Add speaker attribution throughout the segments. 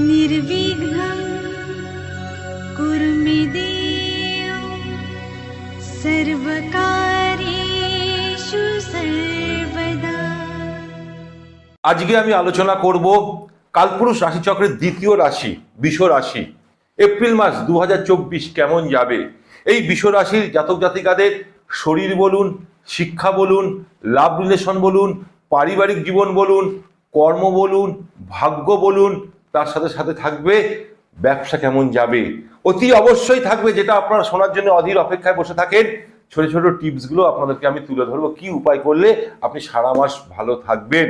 Speaker 1: निर्विघ्नं कुरु मे देव सर्वकार्येषु सर्वदा
Speaker 2: আজকে আমি আলোচনা করব কালপুরুষ রাশিচক্রের দ্বিতীয় রাশি বিষ রাশি এপ্রিল মাস দু হাজার চব্বিশ কেমন যাবে? এই বিশ্বরাশির জাতক জাতিকাদের শরীর বলুন, শিক্ষা বলুন, লাভ রিলেশন বলুন, পারিবারিক জীবন বলুন, কর্ম বলুন, ভাগ্য বলুন, তার সাথে সাথে থাকবে ব্যবসা কেমন যাবে? অতি অবশ্যই থাকবে যেটা আপনারা শোনার জন্য অধীর অপেক্ষায় বসে থাকেন। ছোট ছোট টিপসগুলো আপনাদেরকে আমি তুলে ধরবো। কি উপায় করলে আপনি সারা মাস ভালো থাকবেন?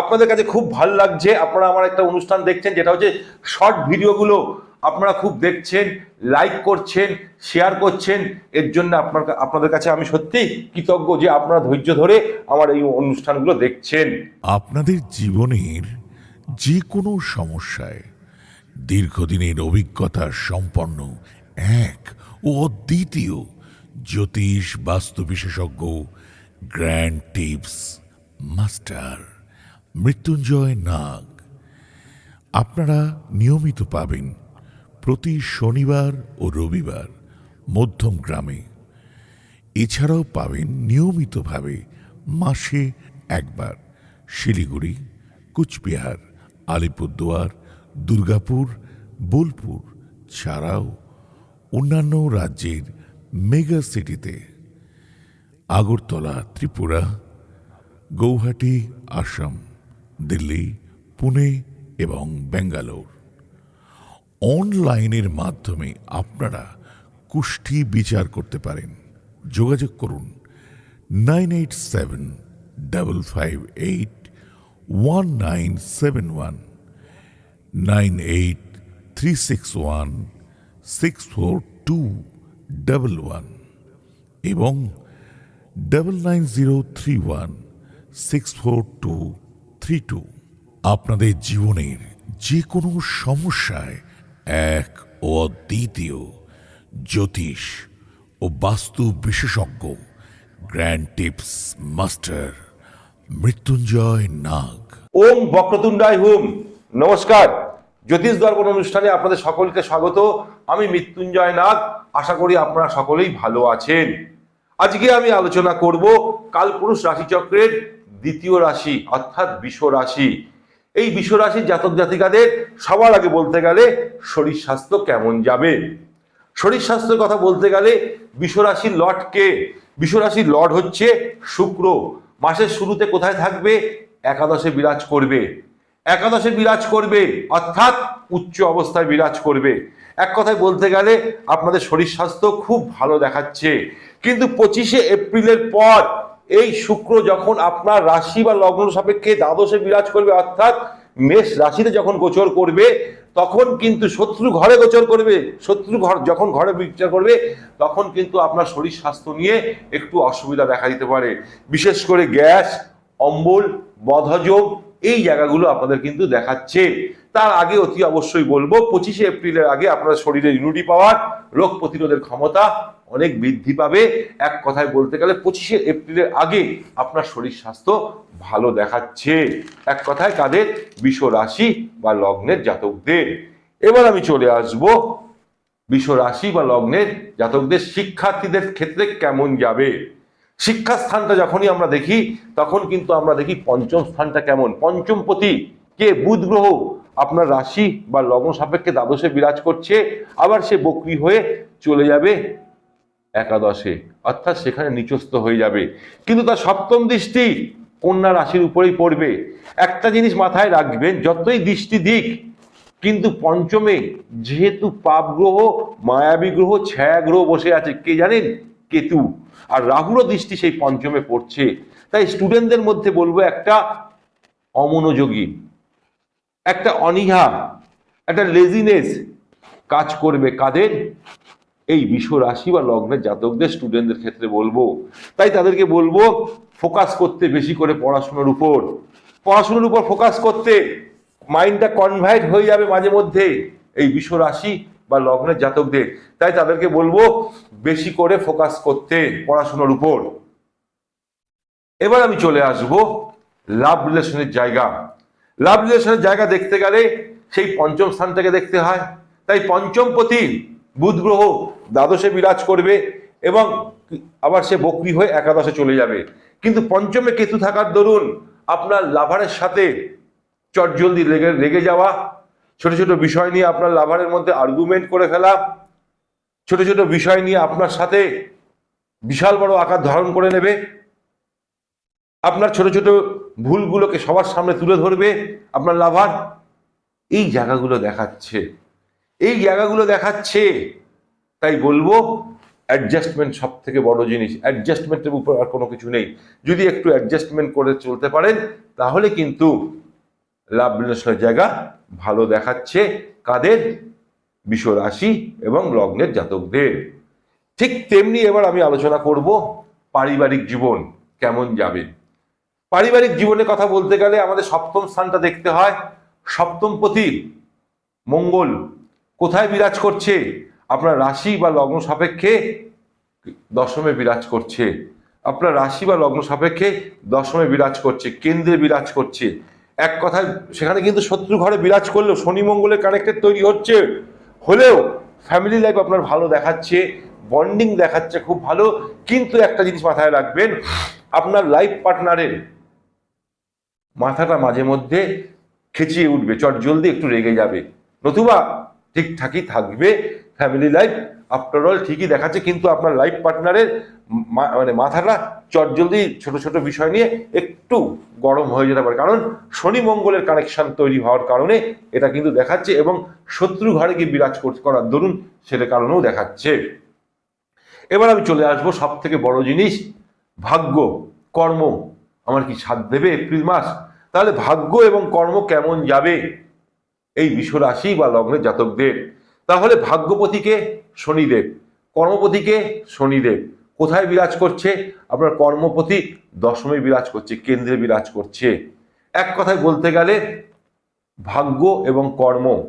Speaker 2: আপনাদের কাছে খুব ভালো লাগছে। আপনারা আমার একটা অনুষ্ঠান দেখছেন, যেটা হচ্ছে শর্ট ভিডিওগুলো আপনারা খুব দেখছেন লাইক করছেন শেয়ার করছেন, এর জন্য আপনার আপনাদের কাছে আমি সত্যি কৃতজ্ঞ যে আপনারা ধৈর্য ধরে আমার এই অনুষ্ঠানগুলো দেখছেন।
Speaker 3: আপনাদের জীবনের যে কোনো সমস্যায় দীর্ঘদিনের অভিজ্ঞতা সম্পন্ন এক ও অদ্বিতীয় জ্যোতিষ বাস্তু বিশেষজ্ঞ grand tips master Mrityunjoy Nag. আপনারা নিয়মিত পাবেন প্রতি শনিবার ও রবিবার মধ্যম গ্রামে। এছাড়াও পাবেন নিয়মিতভাবে মাসে একবার শিলিগুড়ি, কুচবিহার, আলিপুরদুয়ার, দুর্গাপুর, বোলপুর, ছাড়াও অন্যান্য রাজ্যের মেগা সিটিতে। আগরতলা, ত্রিপুরা, গৌহাটি, আসাম, দিল্লি, পুনে এবং বেঙ্গালোর অনলাইনের মাধ্যমে আপনারা কুষ্ঠি বিচার করতে পারেন। যোগাযোগ করুন nine eight seven double five eight one nine seven one nine eight three six one six four two double one এবং double nine zero three one six four two three two. আপনাদের জীবনের যে কোনো সমস্যায় এক ও অদ্বিতীয় জ্যোতিষ ও বাস্তু বিশেষজ্ঞ grand tips master Mrityunjoy Nag.
Speaker 2: ওম বক্রতুণ্ডায় হুম। নমস্কার। জ্যোতিষ দর্পণ অনুষ্ঠানে আপনাদের সকলকে স্বাগত। আমি মৃত্যুঞ্জয় নাগ। আশা করি আপনারা সকলেই ভালো আছেন। আজকে আমি আলোচনা করব কালপুরুষ রাশিচক্রের দ্বিতীয় রাশি, অর্থাৎ বিশ্ব রাশি। এই বিশ্বরাশির জাতক জাতিকাদের সবার আগে বলতে গেলে শরীর স্বাস্থ্য কেমন যাবে? শরীর স্বাস্থ্যের কথা বলতে গেলে বিশ্বরাশির লর্ড কে? বিশ্বরাশির লর্ড হচ্ছে শুক্র। মাসের শুরুতে কোথায় থাকবে? একাদশে বিরাজ করবে। একাদশে বিরাজ করবে, অর্থাৎ উচ্চ অবস্থায় বিরাজ করবে। এক কথায় বলতে গেলে আপনাদের শরীর স্বাস্থ্য খুব ভালো দেখাচ্ছে। কিন্তু পঁচিশে এপ্রিলের পর এই শুক্র যখন আপনার রাশি বা লগ্ন সাপেক্ষে দ্বাদশে বিরাজ করবে, অর্থাৎ মেষ রাশিতে যখন গোচর করবে, তখন কিন্তু শত্রু ঘরে গোচর করবে। শত্রু ঘর যখন ঘরে বিচার করবে, তখন কিন্তু আপনার শরীর স্বাস্থ্য নিয়ে একটু অসুবিধা দেখা দিতে পারে। বিশেষ করে গ্যাস, অম্বল, বদহজম, এই জায়গাগুলো আপনাদের কিন্তু দেখাচ্ছে। তার আগে অতি অবশ্যই বলব, পঁচিশে এপ্রিলের আগে আপনার শরীরে ইউনিটি পাওয়ার রোগ প্রতিরোধের ক্ষমতা অনেক বৃদ্ধি পাবে। এক কথায় বলতে গেলে পঁচিশে এপ্রিলের আগে আপনার শরীর স্বাস্থ্য ভালো দেখাচ্ছে। এক কথায় কাদের? বিষ রাশি বা লগ্নের জাতকদের। এবার আমি চলে আসব বিষ রাশি বা লগ্নের জাতকদের শিক্ষার্থীদের ক্ষেত্রে কেমন যাবে। শিক্ষা স্থানটা যখনই আমরা দেখি, তখন কিন্তু আমরা দেখি পঞ্চম স্থানটা কেমন? পঞ্চমপতি কে? বুধ গ্রহ। আপনার রাশি বা লগ্ন সাপেক্ষে দ্বাদশে বিরাজ করছে। আবার সে বকরি হয়ে চলে যাবে একাদশে। অর্থাৎ সেখানে নিচস্থ হয়ে যাবে। কিন্তু তার সপ্তম দৃষ্টি কন্যা রাশির উপরেই পড়বে। একটা জিনিস মাথায় রাখবেন, যতই দৃষ্টি দিক, কিন্তু পঞ্চমে যেহেতু পাপ গ্রহ, মায়াবী গ্রহ, ছায়া গ্রহ বসে আছে, কে জানেন? কেতু। আর রাহুরও দৃষ্টি সেই পঞ্চমে পড়ছে। তাই স্টুডেন্টদের মধ্যে বলব একটা অমনোযোগী, একটা অনীহা, একটা লেজিনেস কাজ করবে কাদের? এই বিশ্ব রাশি বা লগ্নের জাতকদের স্টুডেন্টদের ক্ষেত্রে বলব। তাই তাদেরকে বলব ফোকাস করতে বেশি করে পড়াশোনার উপর। পড়াশোনার উপর ফোকাস করতে মাইন্ডটা কনভার্ট হয়ে যাবে মাঝে মধ্যে এই বিশ্ব রাশি বা লগ্নের জাতকদের। তাই তাদেরকে বলব, বেশি করে ফোকাস করতে পড়াশোনার উপর। এবার আমি চলে আসব লাভ রিলেশনের জায়গা। লাভ রিলেশনের জায়গা দেখতে গেলে সেই পঞ্চম স্থানটাকে দেখতে হয়। তাই পঞ্চম পতি বুধ গ্রহ দ্বাদশে বিরাজ করবে এবং আবার সে বকরি হয়ে একাদশে চলে যাবে। কিন্তু পঞ্চমে কেতু থাকার দরুন আপনার লাভারের সাথে চটজলদি লেগে রেগে যাওয়া, ছোট ছোট বিষয় নিয়ে আপনার লাভারের মধ্যে আর্গুমেন্ট করে ফেলা, ছোট ছোট বিষয় নিয়ে আপনার সাথে বিশাল বড় আকার ধারণ করে নেবে, আপনার ছোট ছোট ভুলগুলোকে সবার সামনে তুলে ধরবে, আপনার লাভার, এই জায়গাগুলো দেখাচ্ছে। এই জায়গাগুলো দেখাচ্ছে। তাই বলব অ্যাডজাস্টমেন্ট সব থেকে বড় জিনিস। অ্যাডজাস্টমেন্টের উপর আর কোনো কিছু নেই। যদি একটু অ্যাডজাস্টমেন্ট করে চলতে পারেন, তাহলে কিন্তু লাভ রিলেশনের জায়গা ভালো দেখাচ্ছে কাদের? বিষ রাশি এবং লগ্নের জাতকদের। ঠিক তেমনি এবার আমি আলোচনা করব পারিবারিক জীবন কেমন যাবে। পারিবারিক জীবনের কথা বলতে গেলে আমাদের সপ্তম স্থানটা দেখতে হয়। সপ্তম পতি মঙ্গল কোথায় বিরাজ করছে? আপনার রাশি বা লগ্ন সাপেক্ষে দশমে বিরাজ করছে। আপনার রাশি বা লগ্ন সাপেক্ষে দশমে বিরাজ করছে, কেন্দ্রে বিরাজ করছে। এক কথায়, সেখানে কিন্তু শত্রু ঘরে বিরাজ করলেও শনি মঙ্গলের কানেক্টেড তৈরি হচ্ছে। হলেও ফ্যামিলি লাইফ আপনার ভালো দেখাচ্ছে বন্ডিং দেখাচ্ছে খুব ভালো, কিন্তু একটা জিনিস মাথায় রাখবেন, আপনার লাইফ পার্টনারের মাথাটা মাঝে মধ্যে খেঁচিয়ে উঠবে, চট জলদি একটু রেগে যাবে। নতুবা ঠিকঠাকই থাকবে। ফ্যামিলি লাইফ আফটার অল ঠিকই দেখাচ্ছে। কিন্তু আপনার লাইফ পার্টনারের মানে মাথাটা চট জলদি ছোট ছোট বিষয় নিয়ে একটু গরম হয়ে যেতে পারে। কারণ শনি মঙ্গলের কানেকশন তৈরি হওয়ার কারণে এটা কিন্তু দেখাচ্ছে এবং শত্রু ঘরে গিয়ে বিরাজ কর- করার দরুন সেটা কারণেও দেখাচ্ছে। এবার আমি চলে আসব সব থেকে বড় জিনিস, ভাগ্য, কর্ম। আমার কি সাথ দেবে এপ্রিল মাস? তাহলে ভাগ্য এবং কর্ম কেমন যাবে? এই বিশ্ব রাশি বা লগ্নের জাতকদের। তাহলে ভাগ্যপতিকে শনিদেব, কর্মপতিকে শনিদেব। কোথায় বিরাজ করছে? আপনার কর্মপতি দশমে বিরাজ করছে, কেন্দ্রে বিরাজ করছে। এক কথায় বলতে গেলে ভাগ্য এবং কর্ম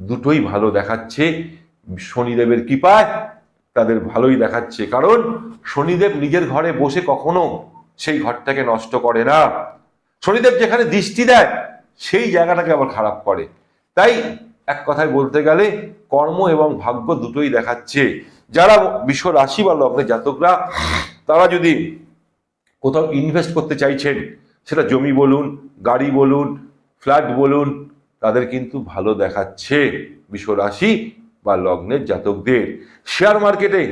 Speaker 2: দুটোই ভালো দেখাচ্ছে। শনিদেবের কৃপায় তাদের ভালোই দেখাচ্ছে। কারণ শনিদেব নিজের ঘরে বসে কখনো সেই ঘরটাকে নষ্ট করে না। শনিদেব যেখানে দৃষ্টি দেয় সেই জায়গাটাকে আবার খারাপ করে। তাই এক কথায় বলতে গেলে কর্ম এবং ভাগ্য দুটোই দেখাচ্ছে। যারা বিশ্ব রাশি বা লগ্নে জাতকরা, তারা যদি কোথাও ইনভেস্ট করতে চাইছেন, সেটা জমি বলুন, গাড়ি বলুন ফ্ল্যাট বলুন, তাদের কিন্তু ভালো দেখাচ্ছে বিশ্ব রাশি বা লগ্নের জাতকদের। শেয়ার মার্কেটে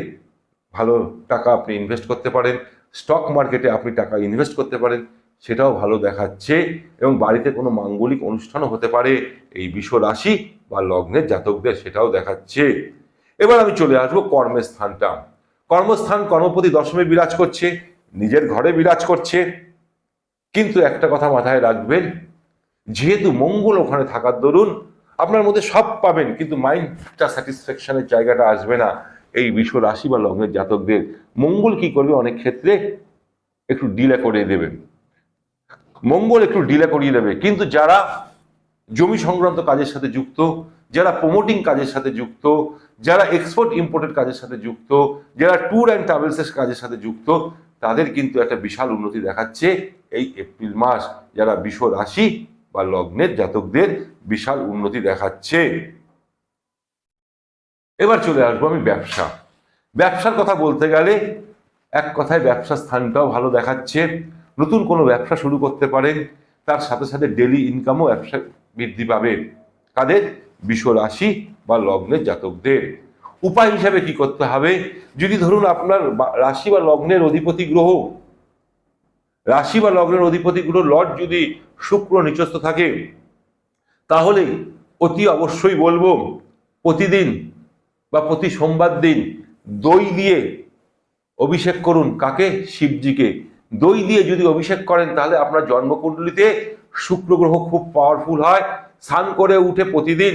Speaker 2: ভালো টাকা আপনি ইনভেস্ট করতে পারেন স্টক মার্কেটে আপনি টাকা ইনভেস্ট করতে পারেন। সেটাও ভালো দেখাচ্ছে এবং বাড়িতে কোনো মাঙ্গলিক অনুষ্ঠানও হতে পারে এই বিশ্ব রাশি বা লগ্নের জাতকদের সেটাও দেখাচ্ছে। এবার আমি চলে আসব কর্মের স্থানটা। কর্মস্থান কর্মপতি দশমে বিরাজ করছে, নিজের ঘরে বিরাজ করছে। কিন্তু একটা কথা মাথায় রাখবেন, যেহেতু মঙ্গল ওখানে থাকার দরুন, আপনার মধ্যে সব পাবেন, কিন্তু মাইন্ডটা স্যাটিসফ্যাকশনের জায়গাটা আসবে না। এই বিশ্ব রাশি বা লগ্নের জাতকদের মঙ্গল কি করবে অনেক ক্ষেত্রে একটু ডিলে করে দেবেন। মঙ্গল একটু ডিলে করিয়ে দেবে কিন্তু যারা জমি সংক্রান্ত কাজের সাথে যুক্ত, যারা প্রমোটিং কাজের সাথে যুক্ত, যারা এক্সপোর্ট ইম্পোর্টের কাজের সাথে যুক্ত, যারা ট্যুর অ্যান্ড ট্রাভেলসের কাজের সাথে যুক্ত, তাদের কিন্তু একটা বিশাল উন্নতি দেখাচ্ছে এই এপ্রিল মাস। যারা বিষ রাশি বা লগ্নের জাতকদের বিশাল উন্নতি দেখাচ্ছে। এবার চলে আসব আমি ব্যবসা। ব্যবসার কথা বলতে গেলে এক কথায় ব্যবসার স্থানটাও ভালো দেখাচ্ছে। নতুন কোনো ব্যবসা শুরু করতে পারেন, তার সাথে সাথে ডেলি ইনকামও ব্যবসা বৃদ্ধি পাবে। কাদের? রাশি বা লগ্নের জাতকদের। উপায় হিসাবে কি করতে হবে? যদি ধরুন আপনার রাশি বা লগ্নের অধিপতি গ্রহ, রাশি বা লগ্নের অধিপতি গ্রহ লর্ড যদি শুক্র নিচস্থ থাকে, তাহলে অতি অবশ্যই বলব, প্রতিদিন বা প্রতি সোমবার দিন দই দিয়ে অভিষেক করুন। কাকে? শিবজিকে। দই দিয়ে যদি অভিষেক করেন, তাহলে আপনার জন্মকুণ্ডলিতে শুক্র গ্রহ খুব পাওয়ারফুল হয়। স্নান করে উঠে প্রতিদিন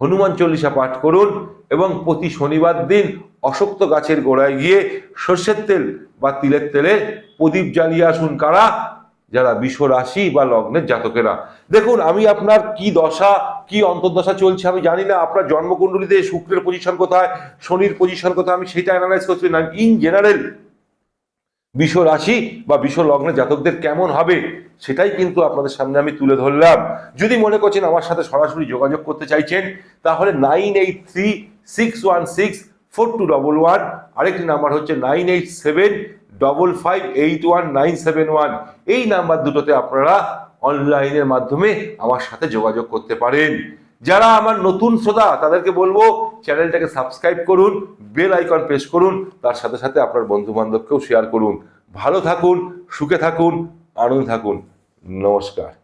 Speaker 2: হনুমান চল্লিশা পাঠ করুন এবং প্রতি শনিবার দিন অশক্ত গাছের গোড়ায় গিয়ে সর্ষের তেল বা তিলের তেলে প্রদীপ জ্বালিয়ে আসুন কারা? যারা বিষ রাশি বা লগ্নের জাতকেরা। দেখুন, আমি আপনার কি দশা, কি অন্তর্দশা চলছে আমি জানি না। আপনার জন্মকুণ্ডলিতে শুক্রের পজিশন কোথায়, শনির পজিশন কোথায়, আমি সেটা অ্যানালাইজ করছি না। ইন জেনারেল বিষ রাশি বা বিষ লগ্নের জাতকদের কেমন হবে, সেটাই কিন্তু আপনাদের সামনে আমি তুলে ধরলাম। যদি মনে করছেন আমার সাথে সরাসরি যোগাযোগ করতে চাইছেন, তাহলে nine eight three six one six four two double one, আরেকটি নাম্বার হচ্ছে nine eight seven double five eight one nine seven one. এই নাম্বার দুটোতে আপনারা অনলাইনের মাধ্যমে আমার সাথে যোগাযোগ করতে পারেন। যারা আমার নতুন শ্রোতা, তাদেরকে বলব, চ্যানেলটাকে সাবস্ক্রাইব করুন, বেল আইকন প্রেস করুন, তার সাথে সাথে আপনার বন্ধু বান্ধবকেও শেয়ার করুন। ভালো থাকুন, সুখে থাকুন, আনন্দ থাকুন। নমস্কার।